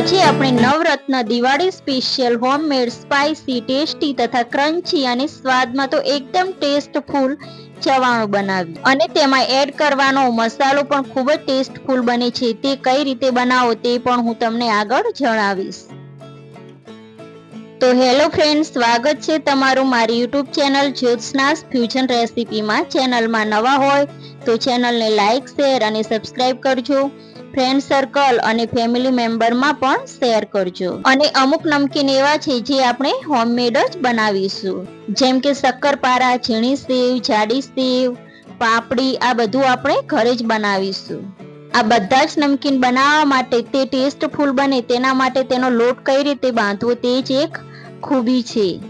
આજે આપણે Navratna Diwali special homemade spicy tasty તથા ક્રન્ચી અને સ્વાદમાં તો એકદમ ટેસ્ટફુલ ચવાણું બનાવ્યું. અને તેમાં એડ કરવાનો મસાલો પણ ખૂબ જ ટેસ્ટફુલ બને છે. તે કઈ રીતે બનાવો તે પણ હું તમને આગળ જણાવીશ. તો હેલો ફ્રેન્ડ સ્વાગત છે તમારું મારી યુટ્યુબ ચેનલ જ્યોત્સનાસ ફ્યુઝન રેસિપીમાં. ચેનલમાં નવા હોય તો ચેનલને લાઇક શેર અને સબસ્ક્રાઇબ કરજો. ફ્રેન્ડ સર્કલ અને ફેમિલી મેમ્બરમાં પણ શેર કરજો. અને અમુક નમકીન એવા છે જે આપણે હોમમેડ જ બનાવીશું. જેમ કે શક્કરપારા ઝીણી સેવ જાડી સેવ પાપડી, આ બધું આપણે ઘરે જ બનાવીશું. આ બધા જ નમકીન બનાવવા માટે તે ટેસ્ટફુલ બને તેના માટે તેનો લોટ કઈ રીતે બાંધવો તે જ એક ખૂબી છે.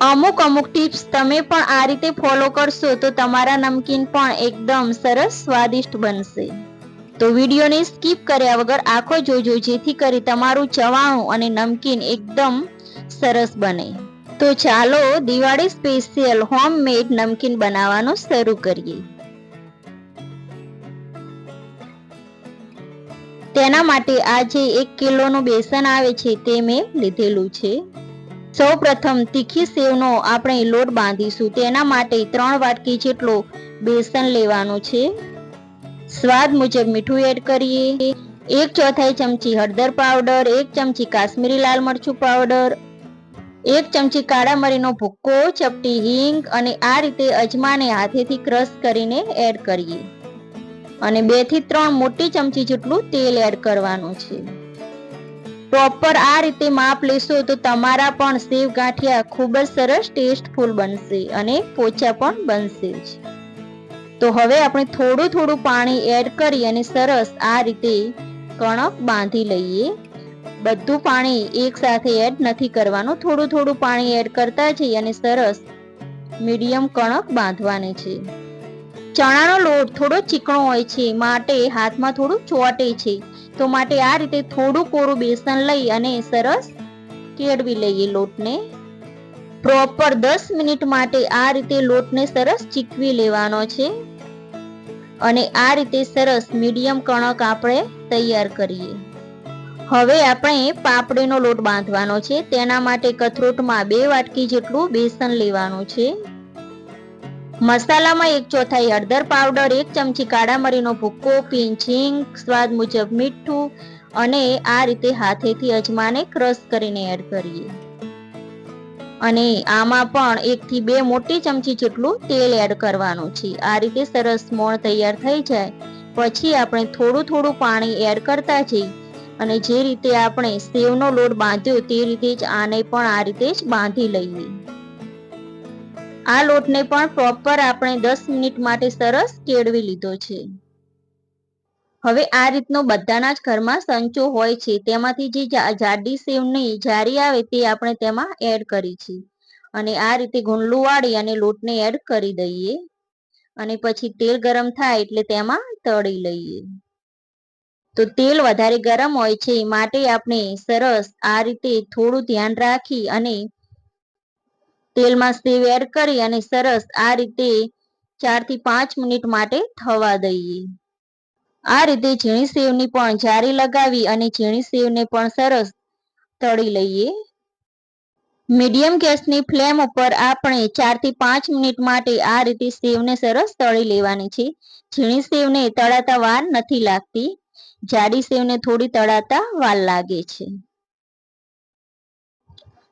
અમુક અમુક ટિપ્સ તમે પણ આ રીતે ફોલો કરશો તો તમારા નમકીન પણ એકદમ સરસ સ્વાદિષ્ટ બનશે. તો વિડીયોને સ્કીપ કર્યા વગર આખો જોજો, જેથી કરી તમારું ચવાણું અને નમકીન એકદમ સરસ બને. તો ચાલો દિવાળી સ્પેશિયલ હોમમેડ નમકીન બનાવવાનું શરૂ કરીએ. તેના માટે આજે એક કિલોનું બેસન આવે છે, તે મેં લીધેલું છે. સૌ પ્રથમ તીખી સેવનો આપણે લોટ બાંધીશું, તેના માટે ત્રણ વાટકી જેટલો બેસન લેવાનું છે. સ્વાદ મુજબ મીઠું એડ કરીએ. એક ચોથાઈ ચમચી હળદર પાવડર એક ચમચી કાશ્મીરી લાલ મરચું પાવડર એક ચમચી કાળા મરીનો ભૂક્કો, ચપટી હિંગ અને આ રીતે અજમાને હાથેથી ક્રશ કરીને એડ કરીએ. અને બેથી ત્રણ મોટી ચમચી જેટલું તેલ એડ કરવાનું છે. પ્રોપર આ રીતે માપ લેશો તો તમારા પણ સેવ ગાંઠિયા ખૂબ જ સરસ ટેસ્ટફુલ બનશે અને પોચા પણ બનશે જ. તો હવે આપણે થોડું થોડું પાણી એડ કરી અને સરસ આ રીતે કણક બાંધી લઈએ. બધું પાણી એક સાથે એડ નથી કરવાનું. થોડું થોડું પાણી એડ કરતા જઈએ અને સરસ મીડિયમ કણક બાંધવાની છે. ચણાનો લોટ થોડો ચીકણો હોય છે, માટે હાથમાં થોડું ચોટે છે. તો માટે આ રીતે થોડું કોરું બેસન લઈ અને સરસ કેળવી લઈએ લોટને. પ્રોપર દસ મિનિટ માટે આ રીતે લોટને સરસ ચીકવી લેવાનો છે. અને આ રીતે સરસ મીડિયમ કણક આપણે તૈયાર કરીએ. હવે આપણે પાપડીનો લોટ બાંધવાનો છે. તેના માટે કથરોટમાં બે વાટકી જેટલું બેસન લેવાનું છે. મસાલામાં એક ચોથાઈ હળદર પાવડર, એક ચમચી કાળા મરીનો ભૂક્કો પિંચિંગ સ્વાદ મુજબ મીઠું અને આ રીતે હાથેથી અજમાને ક્રશ કરીને એડ કરીએ. અને આમાં પણ એક થી બે મોટી ચમચી જેટલું તેલ એડ કરવાનું છે. આ રીતે સરસ મોણ તૈયાર થઈ જાય. પછી આપણે થોડું થોડું પાણી એડ કરતા જઈ અને જે રીતે આપણે સેવનો લોટ બાંધ્યો તે રીતે જ આને પણ આ રીતે જ બાંધી લઈએ. આ લોટને પણ પ્રોપર આપણે દસ મિનિટ માટે સરસ કેળવી લીધો છે. હવે આ રીતનો બધાના જ ઘરમાં સંચો હોય છે. તેમાંથી જે જાડી સેવની જારી આવે તે આપણે તેમાં એડ કરી છે. અને આ રીતે ગુંડલું વાળી અને લોટને એડ કરી દઈએ. અને પછી તેલ ગરમ થાય એટલે તેમાં તળી લઈએ. તો તેલ વધારે ગરમ હોય છે. માટે આપણે સરસ આ રીતે થોડું ધ્યાન રાખી અને તેલમાં સેવ એડ કરી અને સરસ આ રીતે ચારથી પાંચ મિનિટ માટે થવા દઈએ. આ રીતે ઝીણી સેવની પણ જારી લગાવી અને ઝીણી સેવને પણ સરસ તળી લઈએ. મીડિયમ ગેસની ફ્લેમ ઉપર આપણે ચારથી પાંચ મિનિટ માટે આ રીતે સેવને સરસ તળી લેવાની છે. ઝીણી સેવને તળાતા વાર નથી લાગતી. જાડી સેવને થોડી તળાતા વાર લાગે છે.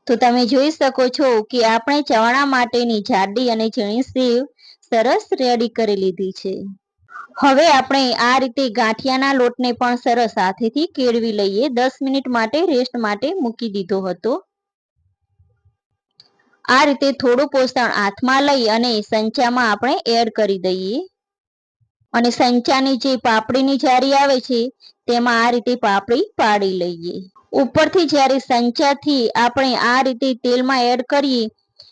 તો તમે જોઈ શકો છો કે આપણે ચવાણા માટેની જાડી અને ઝીણી સેવ સરસ રેડી કરી લીધી છે. હવે આપણે આ રીતે ગાંઠિયાના લોટને પણ સરસ હાથેથી કેળવી લઈએ. દસ મિનિટ માટે રેસ્ટ માટે મૂકી દીધો હતો. આ રીતે થોડું પોષણ હાથમાં લઈ અને સંચામાં આપણે એડ કરી દઈએ. અને સંચાની જે પાપડીની જારી આવે છે, તેમાં આ રીતે પાપડી પાડી લઈએ. ઉપરથી જ્યારે સંચાથી આપણે આ રીતે તેલમાં એડ કરીએ,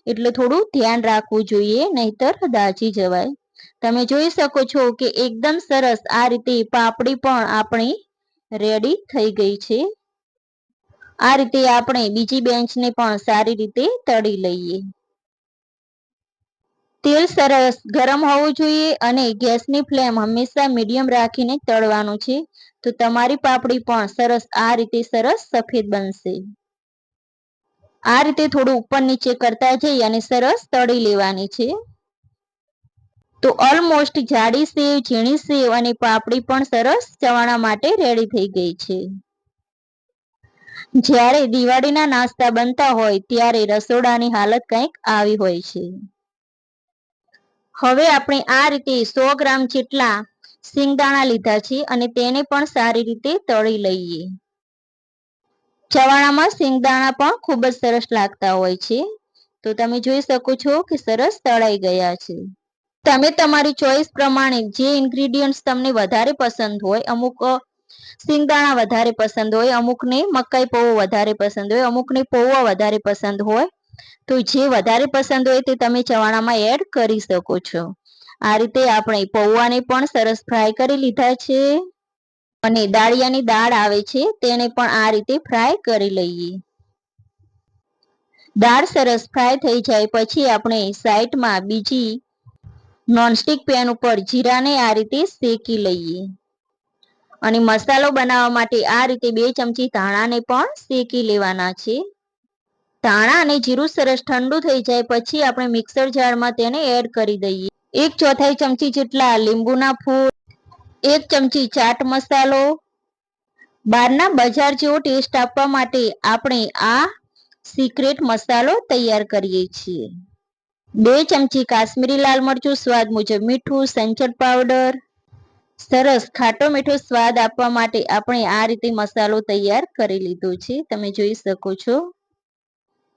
એટલે થોડું ધ્યાન રાખવું જોઈએ, નહીતર દાજી જવાય. તમે જોઈ શકો છો કે એકદમ સરસ આ રીતે પાપડી પણ આપણી રેડી થઈ ગઈ છે. આ રીતે આપણે બીજી બેન્ચને પણ સારી રીતે તળી લઈએ. તેલ સરસ ગરમ હોવું જોઈએ અને ગેસની ફ્લેમ હંમેશા મીડિયમ રાખીને તળવાનું છે. તો તમારી પાપડી પણ સરસ આ રીતે સરસ સફેદ બનશે. આ રીતે થોડું ઉપર નીચે કરતા જઈ અને સરસ તળી લેવાની છે. તો ઓલમોસ્ટ જાડી સેવ, ઝીણી સેવ અને પાપડી પણ સરસ ચવાણા માટે રેડી થઈ ગઈ છે. જ્યારે દિવાળીના નાસ્તા બનતા હોય ત્યારે રસોડાની હાલત કંઈક આવી હોય છે. હવે આપણે આ રીતે સો ગ્રામ જેટલા સિંગદાણા લીધા છે અને તેને પણ સારી રીતે તળી લઈએ. ચવાણામાં સિંગદાણા પણ ખૂબ જ સરસ લાગતા હોય છે. તો તમે જોઈ શકો છો કે સરસ તળાઈ ગયા છે. તમે તમારી ચોઈસ પ્રમાણે જે ઇન્ગ્રીડિયન્ટ્સ તમને વધારે પસંદ હોય, અમુક સિંગદાણા વધારે પસંદ હોય, અમુકને મકાઈ પૌવો વધારે પસંદ હોય, અમુકને પૌવા વધારે પસંદ હોય, તો જે વધારે પસંદ હોય તે તમે ચવાણામાં એડ કરી શકો છો. આ રીતે આપણે પૌવાને પણ સરસ ફ્રાય કરી લીધા છે. અને દાળિયાની દાળ આવે છે, તેને પણ આ રીતે ફ્રાય કરી લઈએ. દાળ સરસ ફ્રાય થઈ જાય, પછી આપણે સાઈડમાં બીજી નોનસ્ટિક પેન ઉપર જીરાને આ રીતે શેકી લઈએ. અને મસાલો બનાવવા માટે આ રીતે બે ચમચી ધાણાને પણ શેકી લેવાના છે. ધાણા અને જીરું સરસ ઠંડુ થઈ જાય પછી આપણે મિક્સર જારમાં તેને એડ કરી દઈએ. એક ચોથાઈ ચમચી જેટલા લીંબુના ફૂલ, એક ચમચી ચાટ મસાલો બહારના બજાર જેવો ટેસ્ટ આપવા માટે આપણે આ સિક્રેટ મસાલો તૈયાર કરીએ છીએ. બે ચમચી કાશ્મીરી લાલ મરચું, સ્વાદ મુજબ મીઠું સંચળ પાવડર. સરસ ખાટો મીઠો સ્વાદ આપવા માટે આપણે આ રીતે મસાલો તૈયાર કરી લીધો છે. તમે જોઈ શકો છો.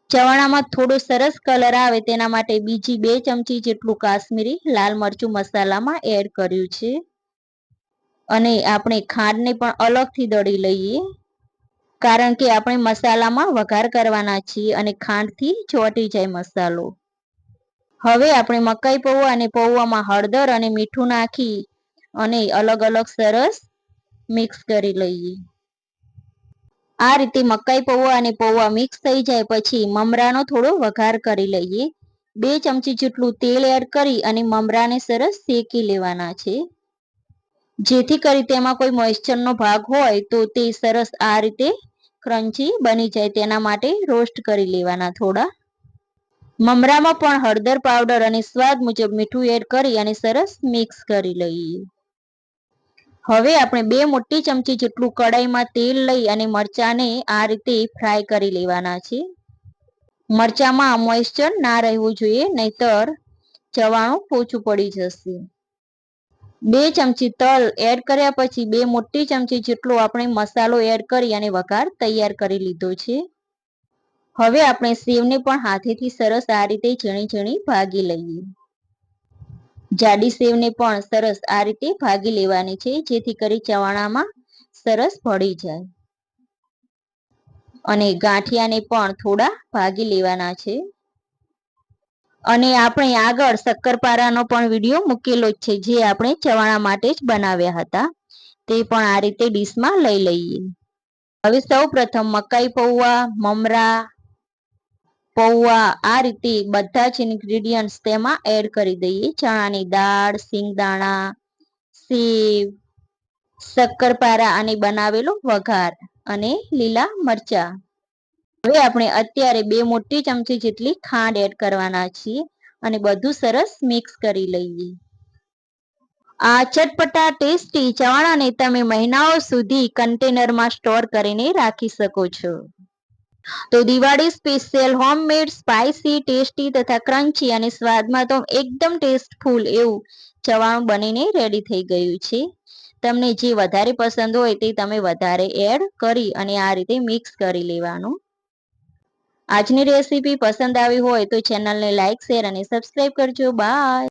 ચવાણામાં થોડો સરસ કલર આવે તેના માટે બીજી બે ચમચી જેટલું કાશ્મીરી લાલ મરચું મસાલામાં એડ કર્યું છે. અને આપણે ખાંડને પણ અલગથી દળી લઈએ. કારણ કે આપણે મસાલામાં વઘાર કરવાના છીએ અને ખાંડથી ચોટી જાય મસાલો. હવે આપણે મકાઈ પૌવા અને પૌવામાં હળદર અને મીઠું નાખી અને અલગ અલગ સરસ મિક્સ કરી લઈએ. આ રીતે મકાઈ પૌવા અને પૌવા મિક્સ થઈ જાય પછી મમરાનો થોડો વઘાર કરી લઈએ. બે ચમચી જેટલું તેલ એડ કરી અને મમરાને સરસ શેકી લેવાના છે. જેથી કરી તેમાં કોઈ મોઇશ્ચરનો ભાગ હોય તો તે સરસ આ રીતે ક્રન્ચી બની જાય. તેના માટે રોસ્ટ કરી લેવાના થોડા. મમરામાં પણ હળદર પાવડર અને સ્વાદ મુજબ મીઠું એડ કરી અને સરસ મિક્સ કરી લઈએ. હવે આપણે બે મોટી ચમચી જેટલું કડાઈમાં તેલ લઈ અને મરચાને આ રીતે ફ્રાય કરી લેવાના છે. મરચામાં મોઇશ્ચર ના રહેવું જોઈએ, નહીતર ચવાણું પોચું પડી જશે. બે ચમચી તલ એડ કર્યા પછી બે મોટી ચમચી જેટલો આપણે મસાલો એડ કરી અને વઘાર તૈયાર કરી લીધો છે. હવે આપણે સેવને પણ હાથેથી સરસ આ રીતે ઝીણી ઝીણી ભાગી લઈએ. જાડી સેવને પણ સરસ આ રીતે ભાગી લેવાની છે, જેથી કરી ચવાણામાં સરસ ભળી જાય. અને ગાંઠિયાને પણ થોડા ભાગી લેવાના છે. અને આપણે આગળ શક્કરપારાનો પણ વીડિયો મૂકેલો જ છે, જે આપણે ચવાણા માટે જ બનાવ્યા હતા. તે પણ આ રીતે ડીશમાં લઈ લઈએ. હવે સૌ પ્રથમ મકાઈ પૌવા, મમરા પૌવા આ રીતે બધા જ ઇન્ગ્રીડિયન્ટ્સ તેમાં એડ કરી દઈએ. ચણાની દાળ, સિંગદાણા, સેવ, શક્કરપારા અને બનાવેલો વઘાર અને લીલા મરચા. હવે આપણે અત્યારે બે મોટી ચમચી જેટલી ખાંડ એડ કરવાના છીએ અને બધું સરસ મિક્સ કરી લઈએ. આ ચટપટા ટેસ્ટી ચવાણાને તમે મહિનાઓ સુધી કન્ટેનરમાં સ્ટોર કરીને રાખી શકો છો. તો Diwali special homemade spicy tasty તથા ક્રન્ચી અને સ્વાદમાં તો એકદમ ટેસ્ટફુલ એવું ચવાણું બનીને રેડી થઈ ગયું છે. તમને જે વધારે પસંદ હોય તે તમે વધારે એડ કરી અને આ રીતે મિક્સ કરી લેવાનું. આજની રેસીપી પસંદ આવી હોય તો ચેનલને લાઇક શેર અને સબસ્ક્રાઈબ કરજો. બાય